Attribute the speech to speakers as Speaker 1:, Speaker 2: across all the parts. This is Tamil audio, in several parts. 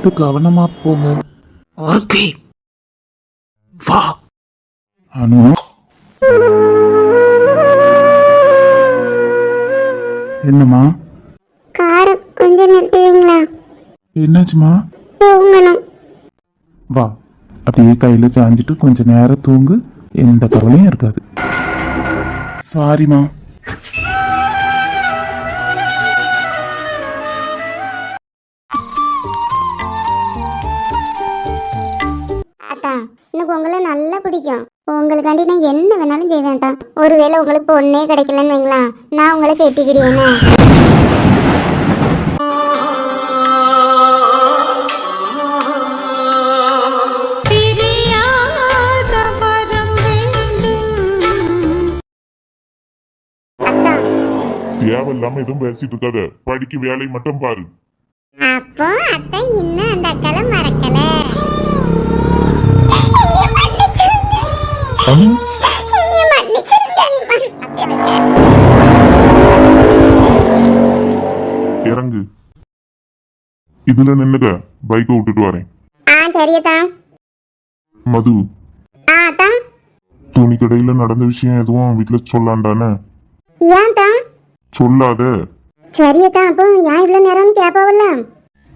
Speaker 1: பார்த்து கவனமா போங்க.
Speaker 2: ஓகே. வா.
Speaker 1: அனு. என்னம்மா?
Speaker 3: காரை கொஞ்சம் நிறுத்துவீங்களா?
Speaker 1: என்னாச்சுமா
Speaker 3: தூங்கணும்.
Speaker 1: வா. அப்படியே கையில சாஞ்சிட்டு கொஞ்ச நேரம் தூங்கு. எந்த கவலையும் இருக்காது. சாரிம்மா.
Speaker 3: உங்களுக்காண்டி நான் என்ன வேணாலும் செய்வேன் தான் ஒருவேளை உங்களுக்கு பொண்ணே கிடைக்கலன்னு வைங்களா நான் உங்களை கெட்டிக்கிறேன்னு
Speaker 4: தேவையில்லாம எதுவும் பேசிட்டு இருக்காத. படிக்க வேலை மட்டும் பாரு.
Speaker 3: அப்போ அத்தை இன்னும் அந்த மறக்கல
Speaker 4: அனு இறங்கு. இதுல நின்னுக பைக்கை விட்டுட்டு வரேன்.
Speaker 3: ஆ சரியத்தா
Speaker 4: மது.
Speaker 3: ஆ அத்தா.
Speaker 4: துணி கடையில நடந்த விஷயம் எதுவும் வீட்டுல சொல்லாண்டானே
Speaker 3: ஏன் தான்
Speaker 4: சொல்லாத.
Speaker 3: சரியத்தா அப்போ ஏன் இவ்வளோ நேரம்னு கேட்பாவல்ல?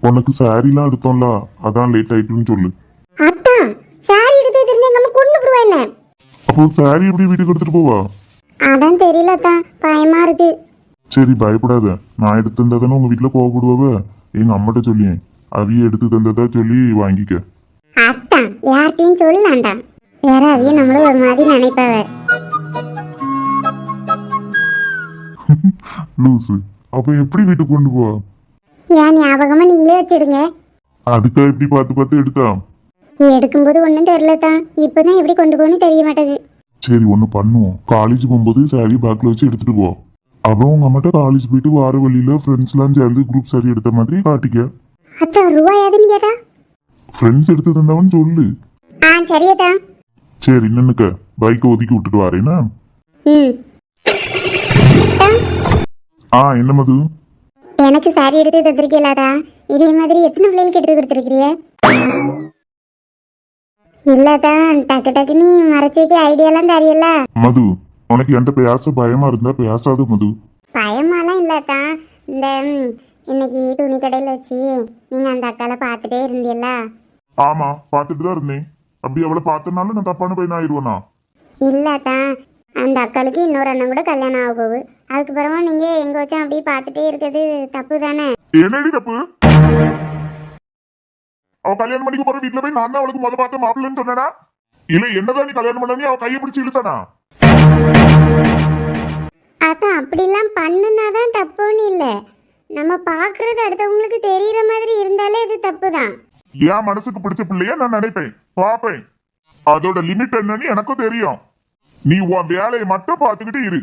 Speaker 4: உனக்கு சாரிலாம் எடுத்தோம்ல அதான் லேட் ஆயிட்டுன்னு சொல்லு.
Speaker 3: அத்தா சாரி எடுத்து தெரிஞ்சு எங்க அம்மா கொண்டு விடுவா என்ன?
Speaker 4: அப்போ சாரி எப்படி வீட்டுக்கு எடுத்துட்டு போவா?
Speaker 3: அதான் தெரியல அத்தா. பயமா இருக்கு.
Speaker 4: சரி பயப்படாத. நான் எடுத்து தந்ததானே உங்க வீட்டுல கோவப்படுவாவ எங்க அம்மாட்ட சொல்லியேன் அவிய எடுத்து தந்ததா சொல்லி வாங்கிக்க.
Speaker 3: அத்தா யார்கிட்டயும் சொல்லலாம்டா. வேற அவைய நம்மளும் ஒரு மாதிரி நினைப்பாவ.
Speaker 4: லூசு. அப்ப எப்படி வீட்டுக்கு கொண்டு போவா?
Speaker 3: ஏன் ஞாபகமா நீங்களே வச்சிடுங்க.
Speaker 4: அதுக்கா எப்படி பார்த்து பார்த்து எடுத்தா?
Speaker 3: எடுக்கும்போது ஒன்றும் தெரியலத்தா இப்போதான் எப்படி கொண்டு போகணும்னு தெரிய மாட்டேங்குது.
Speaker 4: சரி ஒன்று பண்ணுவோம். காலேஜ் போகும்போது சாரி பேக்கில் வச்சு எடுத்துட்டு போ. அப்புறம் உங்க அம்மாட்ட காலேஜ் போயிட்டு வார வழியில ஃப்ரெண்ட்ஸ்லாம் சேர்ந்து குரூப் சாரி எடுத்த மாதிரி காட்டிக்க.
Speaker 3: அத்தா ரூபாயாதுன்னு கேட்டா?
Speaker 4: ஃப்ரெண்ட்ஸ் எடுத்து தந்தவன் சொல்லு.
Speaker 3: ஆ சரியத்தா
Speaker 4: சரி நின்னுக்க. பைக்கை ஒதுக்கி விட்டுட்டு வரேனா
Speaker 3: ம்.
Speaker 4: ஆ என்ன மது?
Speaker 3: எனக்கு சாரி எடுத்து தந்திருக்கீங்களாடா இதே மாதிரி எத்தனை பிள்ளைகளுக்கு எடுத்து கொடுத்துருக்கிறிய இல்லதான் டக்கு டக்குன்னு மறைச்சு வைக்க ஐடியாலாம் தெரியல
Speaker 4: மது உனக்கு என்கிட்ட பேச பயமா இருந்தா பேசாத மது.
Speaker 3: பயமாலாம் இல்லத்தான் இந்த ம், இன்னைக்கு துணி கடையில் வச்சு நீங்கள் அந்த அக்காவை பார்த்துட்டே இருந்தீல்ல.
Speaker 4: ஆமா பார்த்துட்டு தான் இருந்தேன். அப்படி அவளை பார்த்தனால நான் தப்பான பையன் ஆயிடுவேனா?
Speaker 3: இல்லத்தான் அந்த அக்காளுக்கு இன்னொரு அண்ணன் கூட கல்யாணம் ஆக போகுது. அதுக்கப்புறமா நீங்கள் எங்கே வச்சும் அப்படியே பார்த்துட்டே இருக்கிறது தப்பு தானே?
Speaker 4: என்னடி தப்பு? அவ கல்யாணம் பண்ணிக்க போற வீட்டுல போய் நான் தான் அவளுக்கு முத பார்த்த மாப்பிள்ளைன்னு சொன்னேனா? இல்ல என்னதான் நீ கல்யாணம் பண்ண அவ கையை பிடிச்சு இழுத்தானா?
Speaker 3: அதான் அப்படிலாம் பண்ணுனா தான் தப்புன்னு இல்லை. நம்ம பார்க்குறது அடுத்தவங்களுக்கு தெரிகிற மாதிரி இருந்தாலே இது தப்பு தான்
Speaker 4: என் மனசுக்கு பிடிச்ச பிள்ளைய நான் நினைப்பேன். பாப்பேன் அதோட லிமிட் என்னன்னு எனக்கும் தெரியும். நீ உன் வேலையை மட்டும் பார்த்துக்கிட்டு இரு.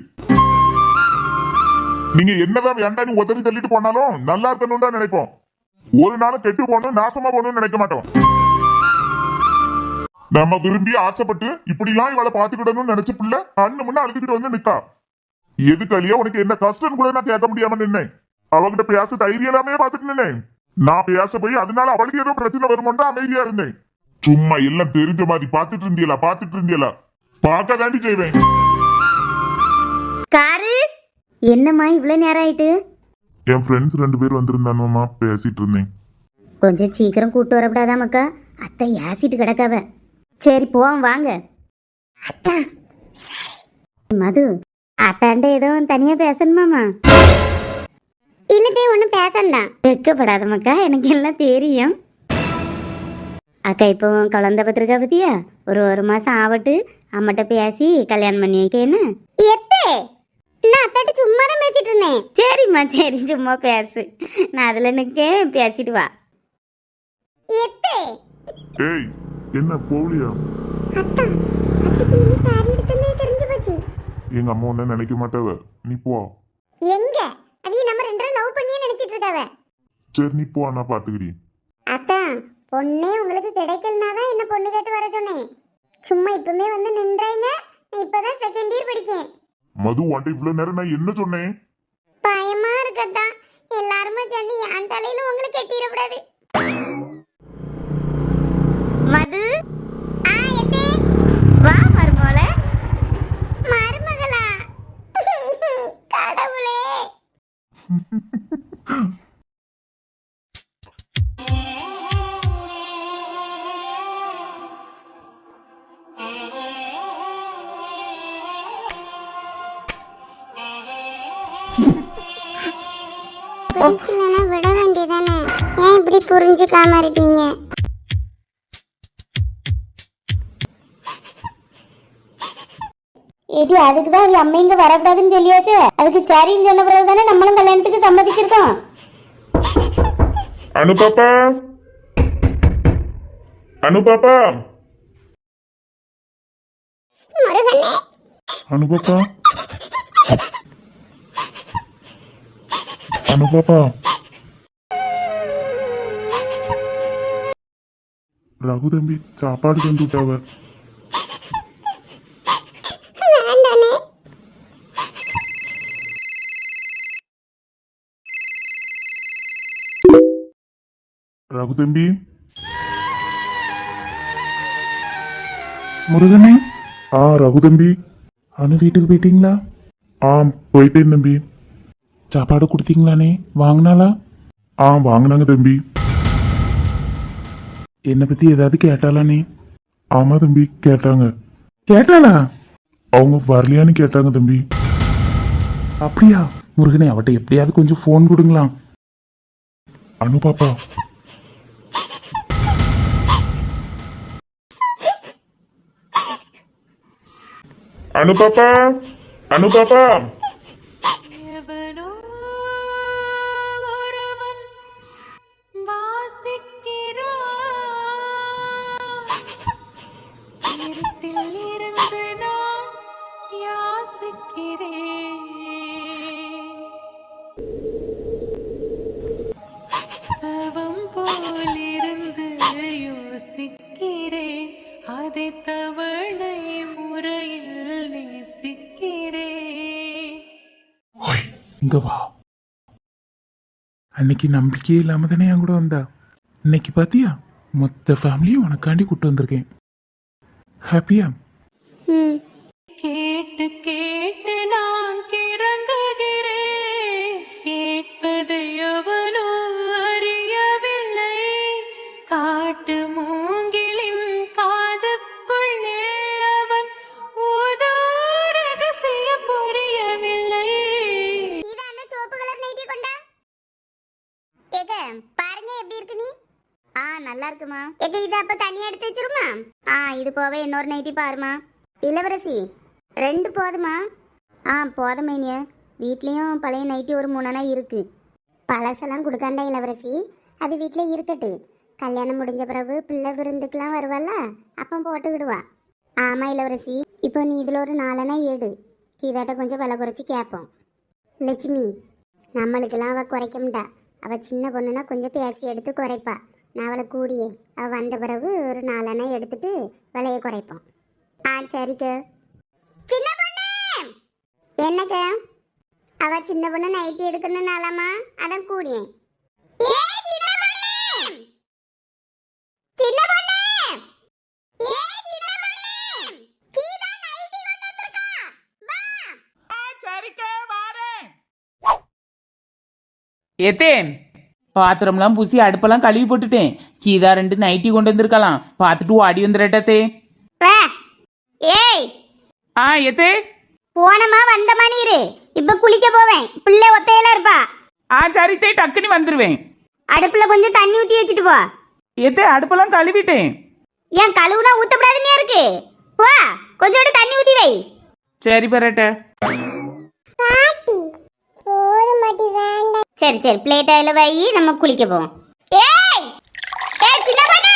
Speaker 4: நீங்க என்னதான் வேண்டாம் நீ உதறி தள்ளிட்டு போனாலும் நல்லா இருக்கணும் தான் நினைப்போம். ஒரு நாளும் கெட்டு போகணும் நாசமா போகணும்னு நினைக்க மாட்டோம் நம்ம விரும்பி ஆசைப்பட்டு இப்படிலாம் இவளை பாத்துக்கிடணும்னு நினைச்ச பிள்ளை அண்ணு முன்ன அழுதுகிட்டு வந்து நிக்கா. எதுக்கு அழியா உனக்கு என்ன கஷ்டம் கூட நான் கேட்க முடியாம நின்னேன். அவகிட்ட பேச தைரியம் எல்லாமே பார்த்துட்டு நின்னேன். நான் பேச போய் அதனால அவளுக்கு ஏதோ பிரச்சனை வருமோன்னு அமைதியா இருந்தேன். சும்மா எல்லாம் தெரிஞ்ச மாதிரி பாத்துட்டு இருந்தியலா பாத்துட்டு இருந்தியலா? பார்க்க தாண்டி செய்வேன்
Speaker 5: என்னம்மா இவ்வளவு நேரம் ஆயிட்டு?
Speaker 4: என் ஃப்ரெண்ட்ஸ் ரெண்டு பேர் வந்திருந்தானுமா பேசிட்டு இருந்தேன்
Speaker 5: கொஞ்சம் சீக்கிரம் கூட்டு வரப்படாதா மக்கா? அத்தை ஏசிட்டு கிடக்காவ. சரி போவோம் வாங்க. மது அத்தாண்ட ஏதோ தனியா பேசணுமாமா?
Speaker 3: இல்லத்தே ஒன்றும் பேசண்டாம்
Speaker 5: வெக்கப்படாத மக்கா. எனக்கு எல்லாம் தெரியும். அக்கா இப்போ குழந்தை பத்திரிக்கா பத்தியா? ஒரு ஒரு மாசம் ஆவட்டு அம்மட்ட பேசி கல்யாணம் பண்ணி வைக்க என்ன
Speaker 3: நான் அத்தாட்ட சும்மா தான் பேசிட்டு இருந்தேன்
Speaker 5: சரிம்மா சரி சும்மா பேசு. நான் அதில் நிற்கேன் பேசிட்டு வா.
Speaker 3: எத்தே!
Speaker 4: ஏய் என்ன போலியா?
Speaker 3: அத்தா அத்தைக்கு நீங்க சாரி எடுத்ததே தெரிஞ்சு போச்சு.
Speaker 4: எங்க அம்மா ஒன்ன நினைக்க மாட்டாவ. நீ போ.
Speaker 3: எங்க? அதையும் நம்ம ரெண்டு பேரும் லவ் பண்ணியே நினைச்சிட்டு இருக்காவ.
Speaker 4: சரி நீ போ நான் பாத்துக்கிடி.
Speaker 3: அத்தா பொண்ணே உங்களுக்கு கிடைக்கலனா தான் என்ன பொண்ணு கேட்டு வர சொன்னேன். சும்மா இப்பவுமே வந்து நின்றாங்க நான் இப்பதான் செகண்ட் இயர் படிக்கேன்.
Speaker 4: மது உன்ட்ட இவ்வளவு நேரம் நான் என்ன சொன்னேன்?
Speaker 3: பயமா இருக்கட்டா எல்லாருமே சேர்ந்து என் தலையில உங்களுக்கு கட்டிடக்கூடாது. மது? பிடிக்கலன்னா விட வேண்டியதானே? ஏன் இப்படி புரிஞ்சுக்காம இருக்கீங்க?
Speaker 5: ஏடி அதுக்கு தான் அவ அம்மா இங்க வரக்கூடாதுன்னு சொல்லியாச்சு. அதுக்கு சரின்னு சொன்ன பிறகு தானே நம்மளும் கல்யாணத்துக்கு சம்மதிச்சிருக்கோம்?
Speaker 6: அனு பாப்பா? அனு பாப்பா?
Speaker 3: முருகனே.
Speaker 1: அனு பாப்பா? அனு பாப்பா ரகு தம்பி சாப்பாடு தந்து விட்டாவ
Speaker 3: வேண்டானே
Speaker 1: ரகு தம்பி முருகனே ஆ ரகு தம்பி அனு வீட்டுக்கு போயிட்டீங்களா ஆ போயிட்டேன் தம்பி சாப்பாடு கொடுத்தீங்களானே? வாங்கினாளா? ஆ வாங்கினாங்க தம்பி. என்னை பத்தி ஏதாவது கேட்டாளானே? ஆமா தம்பி கேட்டாங்க. கேட்டாளா? அவங்க வரலையான்னு கேட்டாங்க தம்பி. அப்படியா? முருகனே அவட்ட எப்படியாவது கொஞ்சம் ஃபோன் கொடுங்களா அனு பாப்பா.
Speaker 6: அனு பாப்பா அனு பாப்பா.
Speaker 1: இங்க வா அன்னைக்கு நம்பிக்கையே இல்லாம தானே என் கூட வந்தா? இன்னைக்கு பாத்தியா? மொத்த ஃபேமிலியும் உனக்காண்டி கூட்டு வந்திருக்கேன். ஹாப்பியா
Speaker 5: நல்லா இருக்குமா
Speaker 3: எது இது அப்ப தனியா எடுத்து வச்சிருமா?
Speaker 5: ஆ இது போக இன்னொரு நைட்டி பாருமா. இளவரசி ரெண்டு போதுமா? ஆ போதும் மைனிய. வீட்லேயும் பழைய நைட்டி ஒரு மூணனா இருக்கு.
Speaker 3: பழசெல்லாம் கொடுக்காண்டா இளவரசி. அது வீட்டில் இருக்கட்டு. கல்யாணம் முடிஞ்ச பிறகு பிள்ளை விருந்துக்கெல்லாம் வருவாள்ல அப்போ போட்டு விடுவா.
Speaker 5: இளவரசி இப்போ நீ இதில் ஒரு நாலனா ஏடு கீதாட்ட கொஞ்சம் விலை குறைச்சி கேட்போம்.
Speaker 3: லட்சுமி நம்மளுக்கெல்லாம் அவள் குறைக்க மாட்டா அவள் சின்ன பொண்ணுனா கொஞ்சம் பேசி எடுத்து குறைப்பா. நான் அவளை கூடியே அவள் வந்த பிறகு ஒரு நாலனை எடுத்துட்டு விலையை குறைப்போம். ஆ சரிக்க. சின்ன பொண்ணு! என்னக்க? அவ சின்ன பொண்ணு நைட்டி எடுக்கணும்னாலாமா? அதான் கூடியேன்.
Speaker 7: எத்தேன்? பாத்திரம்லாம் பூசி அடுப்பெல்லாம் கழுவி போட்டுட்டேன். கீதா ரெண்டு நைட்டி கொண்டு வந்திருக்கலாம். பார்த்துட்டு வாடி வந்துடட்டே.
Speaker 3: ஏய்.
Speaker 7: ஆ ஏத்தே
Speaker 3: போனமா வந்தமா நீரு? இப்ப குளிக்க போவேன். பிள்ளை ஒத்தையில இருப்பா.
Speaker 7: ஆ சரித்தே டக்குன்னு வந்துருவேன்.
Speaker 3: அடுப்புல கொஞ்சம் தண்ணி ஊத்தி வச்சுட்டு போ.
Speaker 7: ஏத்தே அடுப்பெல்லாம் கழுவிட்டேன்.
Speaker 3: ஏன் கழுவுனா ஊத்தப்படாதுன்னே இருக்கு? வா கொஞ்சோண்டு தண்ணி ஊத்தி வை.
Speaker 7: சரி பெறட்ட.
Speaker 3: சரி சரி. பிளேட் அதில் வை நம்ம குளிக்க போவோம். ஏய்! ஏய் சின்ன பொண்ணு!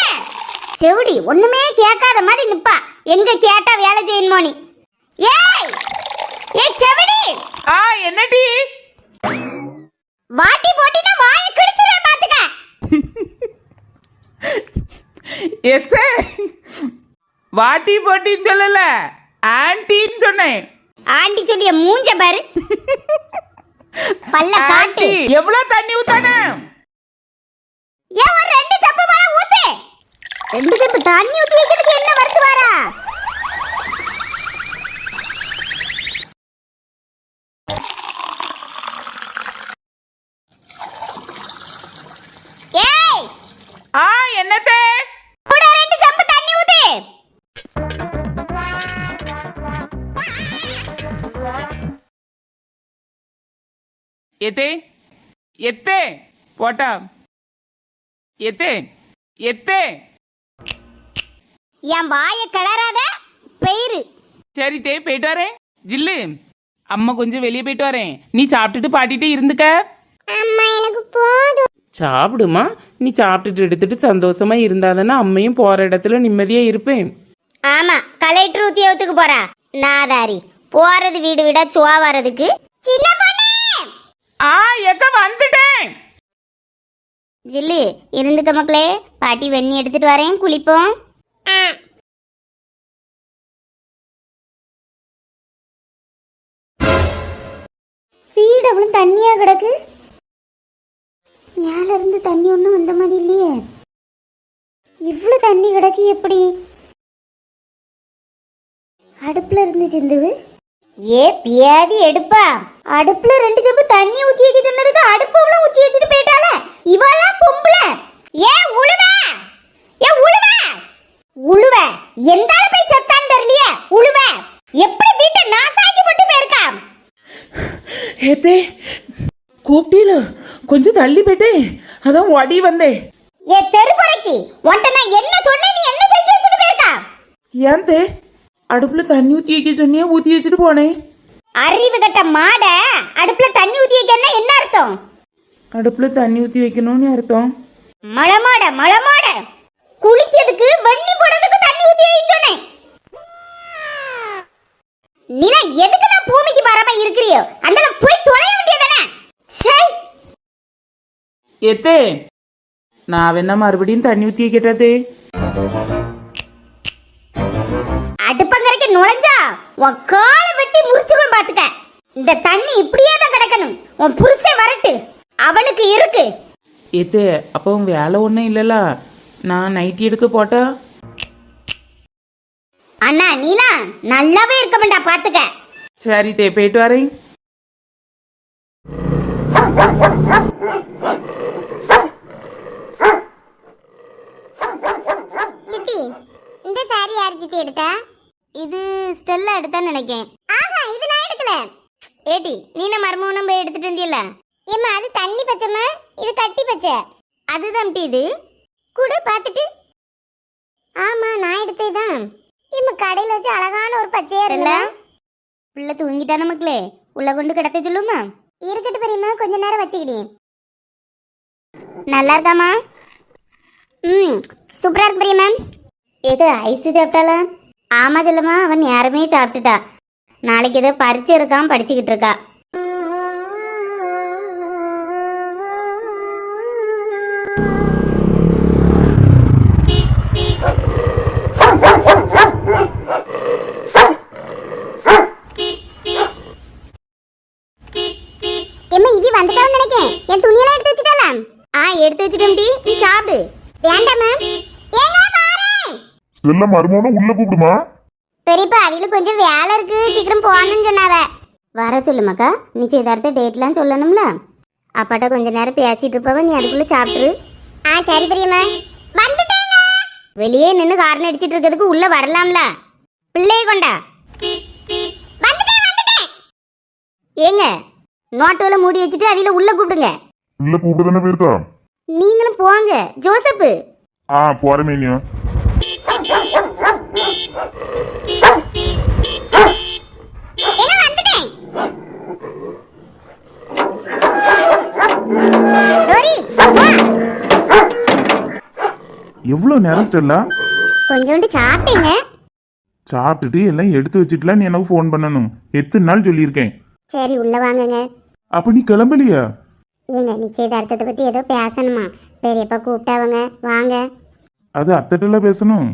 Speaker 3: செவுடி ஒண்ணுமே கேட்காத மாதிரி நிப்பா. எங்க கேட்டா வேலை செய்யணுமோ நீ? ஏய்! ஏய் செவுடி!
Speaker 7: ஆ என்னடி?
Speaker 3: வாட்டி போட்டினா வாயை கிழிச்சுடுவேன் பாத்துக்க.
Speaker 7: ஏத்தே வாட்டி போட்டின்னு சொல்லல ஆன்டின்னு சொன்னேன்.
Speaker 3: ஆண்டி சொல்லிய மூஞ்ச பாரு. பல்ல காட்டு.
Speaker 7: எவ்வளவு தண்ணி ஊத்தானே
Speaker 3: ஏன் ஒரு ரெண்டு சப்பு போல ஊத்து? ரெண்டு சப்பு தண்ணி ஊத்தி வைக்கிறதுக்கு என்ன வருத்து வாரா
Speaker 7: ஏத்தே எத்தே? போட்டா. எத்தே? எத்தே?
Speaker 5: என் வாயை கிளறாத பெயிரு.
Speaker 7: சரி தே போயிட்டு வரேன். ஜில்லு அம்மா கொஞ்சம் வெளியே போயிட்டு வரேன். நீ சாப்பிட்டுட்டு பாட்டிட்டு இருந்துக்க.
Speaker 3: அம்மா எனக்கு போதும்.
Speaker 7: சாப்பிடுமா? நீ சாப்பிட்டுட்டு எடுத்துட்டு சந்தோஷமா இருந்தாதானே அம்மையும் போற இடத்துல நிம்மதியா இருப்பேன்.
Speaker 5: ஆமா கலெக்டர் உத்தியோகத்துக்கு போறா. நாதாரி போறது வீடு விட சுவா வர்றதுக்கு. சின்ன
Speaker 7: ஆ எக்க வந்துட்டேன்.
Speaker 5: ஜில்லு இருந்துக்க மக்களே பாட்டி வெண்ணி எடுத்துட்டு வரேன் குளிப்போம். வீடு அவ்வளவு தண்ணியா கிடக்கு? மேல இருந்து தண்ணி ஒன்றும் வந்த மாதிரி இல்லையே. இவ்வளவு தண்ணி கிடக்கு எப்படி? அடுப்புல இருந்து சிந்துவு. ஏ பியாதி எடுப்பா. அடுப்புல ரெண்டு செம்பு தண்ணி ஊத்தி வைக்க சொன்னதுக்கு அடுப்பு அவ்வளவு ஊத்தி வச்சுட்டு போயிட்டால இவெல்லாம் பொம்பளை. ஏ உழுவ. ஏ உழுவ. உழுவ. எந்த ஆளு போய் செத்தான்னு தெரியலையே. உழுவ. எப்படி வீட்டை நாசாக்கி போட்டு போயிருக்கா
Speaker 7: ஏத்தே கூப்பிட்டீல. கொஞ்சம் தள்ளி போயிட்டேன் அதான் ஒடி வந்தேன்.
Speaker 5: ஏ தெருப்பறைக்கு. உன்ட்ட நான் என்ன சொன்னேன் நீ என்ன செஞ்சு வச்சுட்டு போயிருக்கா
Speaker 7: ஏன் அடுப்புல தண்ணி ஊத்தி வைக்க சொன்னியே? ஊத்தி வச்சுட்டு போனேன்
Speaker 5: அறிவு கட்ட மாட அடுப்புல தண்ணி ஊத்தி வைக்கன்னா என்ன அர்த்தம்?
Speaker 7: அடுப்புல தண்ணி ஊத்தி வைக்கணும்னு அர்த்தம்.
Speaker 5: மழை மாட மழை மாட குளிக்கிறதுக்கு வெண்ணி போடுறதுக்கு தண்ணி ஊத்தி வைக்க சொன்னேன். நீலா எதுக்கு தான் பூமிக்கு வராம இருக்கிறியோ? அந்த போய் தொலைய வேண்டியதானே சரி.
Speaker 7: ஏத்தே நான் வேணா மறுபடியும் தண்ணி ஊத்தி வைக்கட்டாதே?
Speaker 5: அடுப்பங்கரைக்கு நுழைஞ்சா உன் காலை வெட்டி முறிச்சிருவேன் பாத்துக்க. இந்த தண்ணி இப்படியே தான் கிடக்கணும். உன் புருஷன் வரட்டு. அவனுக்கு இருக்கு.
Speaker 7: ஏத்தே அப்போ வேலை ஒன்றும் இல்லைல்ல. நான் நைட்டி எடுக்க போட்டா?
Speaker 5: அண்ணா நீலா நல்லாவே இருக்க வேண்டா பாத்துக்க.
Speaker 7: சரி தே போயிட்டு வரேன்
Speaker 3: சித்தி இந்த சாரி யார் சித்தி எடுத்தா?
Speaker 5: இது ஸ்டெல்லா எடுத்தான்னு நினைக்கேன்.
Speaker 3: ஆஹா இது நான் எடுக்கல.
Speaker 5: ஏடி நீ மர்மூனம் போய் எடுத்துட்டு வந்தியல்ல?
Speaker 3: ஏம்மா அது தண்ணி பச்சைம்மா? இது கட்டி பச்சை.
Speaker 5: அதுதான் இது.
Speaker 3: குடு பார்த்துட்டு. ஆமா நான் எடுத்ததுதான் இம்மா கடையில வச்சு அழகான ஒரு பச்சையா இருக்குல்ல?
Speaker 5: பிள்ளை தூங்கிட்டான மக்களே? உள்ள கொண்டு கிடக்க சொல்லுமா?
Speaker 3: இருக்கட்டும் பெரியம்மா கொஞ்ச நேரம் வச்சுக்கிட்டேன்
Speaker 5: நல்லா இருக்காமா
Speaker 3: ம் சூப்பரா இருக்கு பெரியம்மா.
Speaker 5: ஏதோ ஐஸ் சாப்பிட்டாளா? ஆமா செல்லம்மா அவன் நேரமே சாப்பிட்டுட்டா. நாளைக்கு ஏதோ பரிச்சு இருக்கான் படிச்சுக்கிட்டு இருக்கா
Speaker 3: ஏம்மா இவி வந்துட்டான்னு நினைக்கிறேன் என் துணியெல்லாம் எடுத்து வச்சுட்டாலாம்
Speaker 5: ஆ எடுத்து வச்சுட்டேன் டி நீ சாப்பிடு
Speaker 3: வேண்டாம்மா ஏங்க பாரு
Speaker 4: செல்ல மருமகனும் உள்ள கூப்பிடுமா?
Speaker 3: பெரியப்பா அவிகளுக்கு கொஞ்சம் வேலை இருக்கு. சீக்கிரம் போகணும்னு சொன்னாவ.
Speaker 5: வர சொல்லுமாக்கா நிச்சயதார்த்த டேட்லாம் சொல்லணும்ல? அப்பாட்ட கொஞ்ச நேரம் பேசிட்டு இருப்பவ நீ அதுக்குள்ள சாப்பிட்டுரு.
Speaker 3: ஆ சரி பெரியம்மா. வந்துட்டேங்க.
Speaker 5: வெளியே நின்று காரணம் அடிச்சிட்டு இருக்கிறதுக்கு உள்ள வரலாம்ல. பிள்ளைய கொண்டா. ஏங்க நோட்டோல மூடி வச்சுட்டு அவில உள்ள கூப்பிடுங்க.
Speaker 4: உள்ள கூப்பிட தானே போயிருக்கா?
Speaker 5: நீங்களும் போங்க. ஜோசப்பு.
Speaker 4: ஆ போறமேனியா
Speaker 3: ஏங்க வந்துட்டேன் டோரி வா.
Speaker 1: எவ்வளோ நேரம் ஸ்டெல்லா?
Speaker 3: கொஞ்சோண்டு சாப்பிட்டீங்க.
Speaker 1: சாப்பிட்டுட்டு எல்லாம் எடுத்து வச்சுட்டுலாம் நீ எனக்கு ஃபோன் பண்ணணும். எத்தனை நாள் சொல்லியிருக்கேன்.
Speaker 3: சரி உள்ள வாங்குங்க.
Speaker 1: அப்போ நீ கிளம்பலையா?
Speaker 3: ஏங்க நிச்சயதார்த்தத்தை பத்தி ஏதோ பேசணுமா? பெரியப்பா கூப்பிட்டாவங்க. வாங்க.
Speaker 1: அது அத்தட்டில் பேசணும்.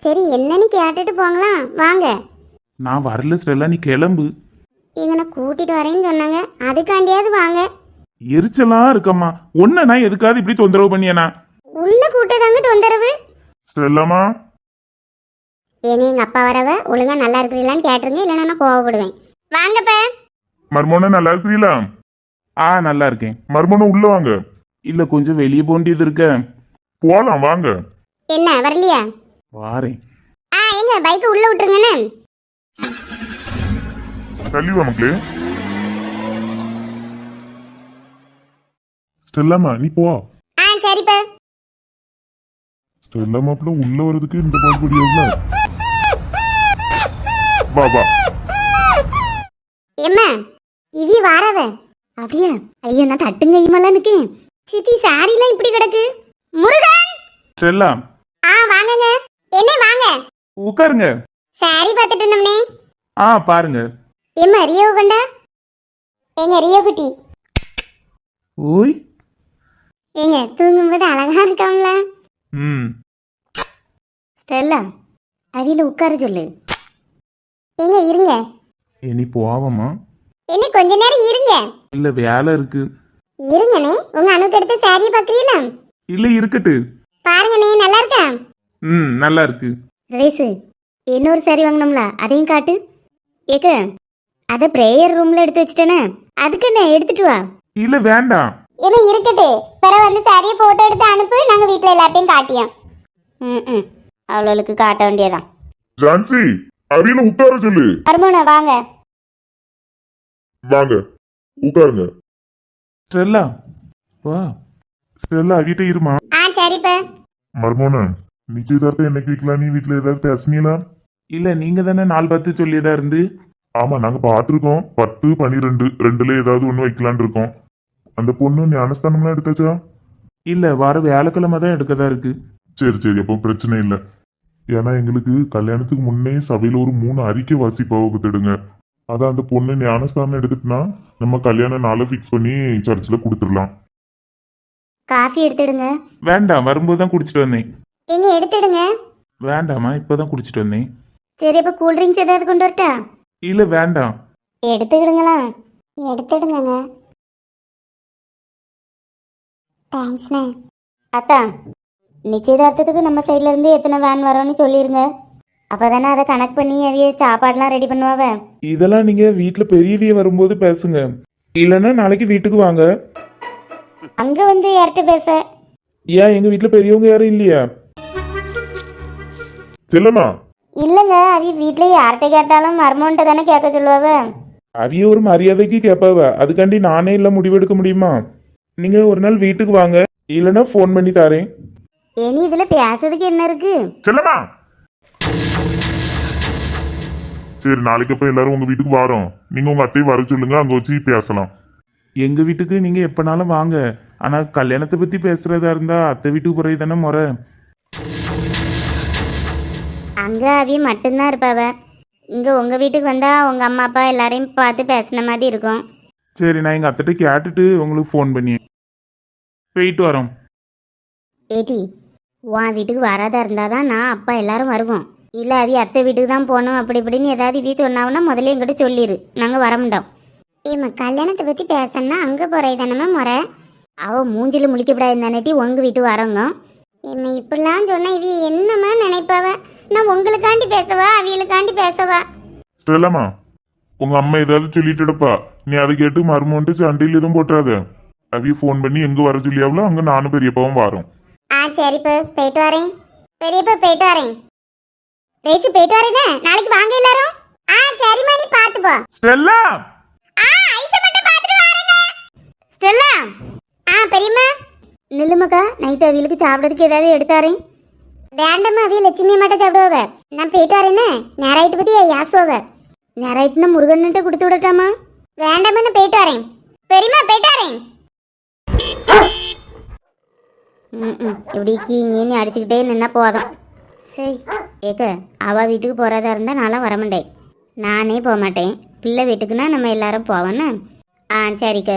Speaker 3: சரி என்னன்னு கேட்டுட்டு போங்களாம். வாங்க.
Speaker 1: நான் வரல ஸ்டெல்லா நீ கிளம்பு.
Speaker 3: இவனை கூட்டிட்டு வரேன்னு சொன்னாங்க. அதுக்காண்டியாவது வாங்க.
Speaker 1: எரிச்சலா இருக்கம்மா. ஒன்ன நான் எதுக்காவது இப்படி தொந்தரவு பண்ணியனா?
Speaker 3: உள்ள கூட்டதாங்க தொந்தரவு.
Speaker 4: ஸ்டெல்லாமா
Speaker 3: ஏங்க எங்க அப்பா வரவ? ஒழுங்கா நல்லா இருக்கிறீங்களான்னு கேட்டுருங்க இல்லைன்னா நான் கோவப்படுவேன். வாங்கப்ப.
Speaker 4: மருமகனை நல்லா இருக்கிறீங்களா?
Speaker 1: ஆ நல்லா இருக்கேன்.
Speaker 4: மருமகனை உள்ள வாங்க.
Speaker 1: இல்ல கொஞ்சம் வெளியே போண்டியது இருக்க.
Speaker 4: போலாம் வாங்க.
Speaker 3: என்ன வரலையா?
Speaker 1: வாரேன்.
Speaker 3: ஆ எங்க பைக்கை உள்ள விட்டுருங்கண்ணே.
Speaker 4: தள்ளி வா மக்களே.
Speaker 1: ஸ்டெல்லாமா நீ போ.
Speaker 3: ஆ சரிப்பா.
Speaker 1: ஸ்டெல்லா மாப்பிள்ள உள்ள வர்றதுக்கு இந்த பால்படி எவ்வளோ
Speaker 4: வா வா.
Speaker 3: எம்மா இவி வாரவ அப்படியா? ஐயோ நான் தட்டுங்க ஐயமெல்லாம் நிக்கேன் சித்தி சாரிலாம் இப்படி கிடக்கு. முருகன்!
Speaker 1: ஸ்டெல்லா
Speaker 3: ஆ வாங்கங்க. என்ன வாங்க.
Speaker 1: உட்காருங்க.
Speaker 3: சாரி பார்த்துட்டு இருந்தோம்னே.
Speaker 1: ஆ பாருங்க.
Speaker 3: எம்மா ரியோ கண்டா? எங்க ரியோ குட்டி.
Speaker 1: ஓய்.
Speaker 3: ஏங்க தூங்கும்போது அழகா இருக்காம்ல.
Speaker 1: ம்.
Speaker 3: ஸ்டெல்லா அவியில உட்கார சொல்லு. ஏங்க இருங்க.
Speaker 1: இனி போவாமா?
Speaker 3: என்ன கொஞ்ச நேரம் இருங்க.
Speaker 1: இல்ல வேலை இருக்கு.
Speaker 3: இருங்கண்ணே. உங்க அணுக்கு எடுத்த சாரியை பாக்குறீங்களா
Speaker 1: இல்ல இருக்கட்டு
Speaker 3: பாருங்கண்ணே நல்லா இருக்கா?
Speaker 1: ம் நல்லா இருக்கு.
Speaker 3: ரேசு இன்னொரு சாரி வாங்கினோம்ல அதையும் காட்டு. ஏக்க அதை ப்ரேயர் ரூம்ல எடுத்து வச்சுட்டேனே அதுக்கு என்ன எடுத்துட்டு வா.
Speaker 1: இல்ல வேண்டாம்.
Speaker 3: என்ன இருக்கட்டு பிற வந்து சாரியை போட்டோ எடுத்து அனுப்பு நாங்க வீட்ல எல்லாத்தையும் காட்டியோம். ம் ம் அவளுக்கு காட்ட வேண்டியதான்
Speaker 4: ஜான்சி அவியில உட்கார சொல்லு.
Speaker 3: மருமோன வாங்க.
Speaker 4: வாங்க உட்காருங்க.
Speaker 1: ஸ்டெல்லா வா. ஸ்டெல்லா அகிட்ட இருமா?
Speaker 3: ஆ சரிப்பா.
Speaker 4: மர்மோன நிச்சயதார்த்தம் என்னைக்கு வைக்கலாம்? நீ வீட்டுல ஏதாவது பேசுனீங்களா?
Speaker 1: இல்ல நீங்க தானே நாள் பார்த்து சொல்லியதா இருந்து?
Speaker 4: ஆமா நாங்க பார்த்துருக்கோம். பத்து பனிரெண்டு ரெண்டுல ஏதாவது ஒண்ணு வைக்கலான்னு இருக்கோம். அந்த பொண்ணு ஞானஸ்தானம்லாம் எடுத்தாச்சா?
Speaker 1: இல்ல வார வியாழக்கிழமை தான் எடுக்கதா இருக்கு.
Speaker 4: சரி சரி அப்போ பிரச்சனை இல்லை. ஏன்னா எங்களுக்கு கல்யாணத்துக்கு முன்னே சபையில ஒரு மூணு அறிக்கை வாசிப்பாவை கொடுத்துடுங்க. அதான் அந்த பொண்ணு ஞானஸ்தானம் எடுத்துட்டுனா நம்ம கல்யாண நாளை ஃபிக்ஸ் பண்ணி சர்ச்சில் கொடுத்துடலாம்.
Speaker 3: காஃபி எடுத்துடுங்க.
Speaker 1: வேண்டாம் வரும்போது தான் குடிச்சிட்டு வந்தேன்.
Speaker 3: எங்க எடுத்துடுங்க.
Speaker 1: வேண்டாமா இப்பதான் குடிச்சிட்டு வந்தேன்.
Speaker 3: சரி அப்ப கூல் ட்ரிங்க்ஸ் ஏதாவது கொண்டு வரட்டா?
Speaker 1: இல்ல வேண்டாம்.
Speaker 3: எடுத்துக்கிடுங்களா எடுத்துடுங்கங்க. தேங்க்ஸ்ண்ணே அத்தா நிச்சயதார்த்தத்துக்கு நம்ம சைட்ல இருந்து எத்தனை வேன் வரோன்னு சொல்லிருங்க. அப்பதானே அதை கணக்கு பண்ணி அவிய சாப்பாடுலாம் ரெடி பண்ணுவாவ?
Speaker 1: இதெல்லாம் நீங்க வீட்ல பெரியவிய வரும்போது பேசுங்க. இல்லைன்னா நாளைக்கு வீட்டுக்கு வாங்க.
Speaker 3: அங்க வந்து யார்கிட்ட பேச?
Speaker 1: ஏன் எங்க வீட்ல பெரியவங்க யாரும் இல்லையா?
Speaker 4: செல்லம்மா.
Speaker 3: இல்லைங்க அவிய வீட்ல யார்கிட்ட கேட்டாலும் மர்மோன்ட்ட தானே கேட்க சொல்லுவாவ?
Speaker 1: அவிய ஒரு மரியாதைக்கு கேட்பாவ. அதுக்காண்டி நானே இல்ல முடிவெடுக்க முடியுமா? நீங்க ஒரு நாள் வீட்டுக்கு வாங்க. இல்லைன்னா ஃபோன் பண்ணி தாரேன்.
Speaker 3: இனி இதுல பேசுறதுக்கு என்ன இருக்கு?
Speaker 4: செல்லம்மா. சரி நாளைக்கு அப்ப எல்லாரும் உங்க வீட்டுக்கு வரோம். நீங்க உங்க அத்தையை வர சொல்லுங்க அங்க வச்சு பேசலாம்.
Speaker 1: எங்க வீட்டுக்கு நீங்க எப்பனாலும் வாங்க. ஆனா கல்யாணத்தை பத்தி பேசுறதா இருந்தா அத்தை வீட்டுக்கு போறது தானே முறை.
Speaker 3: அங்க அவிய மட்டும்தான் இருப்பாவ. இங்க உங்க வீட்டுக்கு வந்தா உங்க அம்மா அப்பா எல்லாரையும் பார்த்து பேசின மாதிரி இருக்கும்.
Speaker 1: சரி நான் எங்க அத்தைட்ட கேட்டுட்டு உங்களுக்கு ஃபோன் பண்ணி போயிட்டு வரோம்.
Speaker 3: ஏடி உன் வீட்டுக்கு வராதா இருந்தாதான் நான் அப்பா எல்லாரும் வருவோம். இல்லை அவி அத்தை வீட்டுக்கு தான் போகணும். அப்படி இப்படின்னு ஏதாவது இவி சொன்னாவுன்னா முதல்ல எங்கிட்ட சொல்லிடு நாங்கள் வர மாட்டோம். ஏம்மா கல்யாணத்தை பற்றி பேசணும்னா அங்கே போகிறது தானம்மா முறை? அவள் மூஞ்சில முழிக்கப்படாது தானேட்டி உங்கள் வீட்டுக்கு வரவங்க ஏம்மா இப்படிலாம் சொன்னால் இவி என்னம்மா நினைப்பாவ? நான் உங்களுக்காண்டி பேசவா அவியலுக்காண்டி பேசவா?
Speaker 4: ஸ்டெல்லம்மா உங்க அம்மா ஏதாவது சொல்லிட்டு நீ அதை கேட்டு மருமன்ட்டு சண்டையில் எதுவும் போட்டுறாத. அவிய ஃபோன் பண்ணி எங்க வர சொல்லியாவளோ அங்க நானும் பெரியப்பாவும் வரோம்.
Speaker 3: ஆ சரிப்பா போயிட்டு வரேன். பெரியப்பா போயிட்டு வரேன். ரேசு போயிட்டு வரேனே? நாளைக்கு வாங்க எல்லாரும்? ஆ சரிம்மா நீ பார்த்து போ
Speaker 1: ஸ்டெல்லா
Speaker 3: ஆ ஐஸ மட்டும் பார்த்துட்டு வரேங்க ஸ்டெல்லா ஆ பெரியம்மா. நில்லுமக்கா நைட் அவியலுக்கு சாப்பிடறதுக்கு ஏதாவது எடுத்தாரேன். வேண்டாம்மா அவிய லட்சுமி மட்டும் சாப்பிடுவாவ. நான் போயிட்டு வரேனே ஞாயிறாயிட்டு பத்தி யாசுவாவ ஞாயிறாயிட்டுனா முருகன்கிட்ட கொடுத்து விடட்டாமா? வேண்டாம்மா நான் போயிட்டு வரேன். பெரியம்மா போயிட்டு வரேன். ம் இப்படி கீங்கின்னு அடிச்சுக்கிட்டே நின்னா போதும். சரி ஏக்க அவள் வீட்டுக்கு போகிறதா இருந்தால் நான்லாம் வரமாட்டேன் நானே போக மாட்டேன். பிள்ளை வீட்டுக்குன்னா நம்ம எல்லாரும் போவோன்னு ஆ சரிக்க.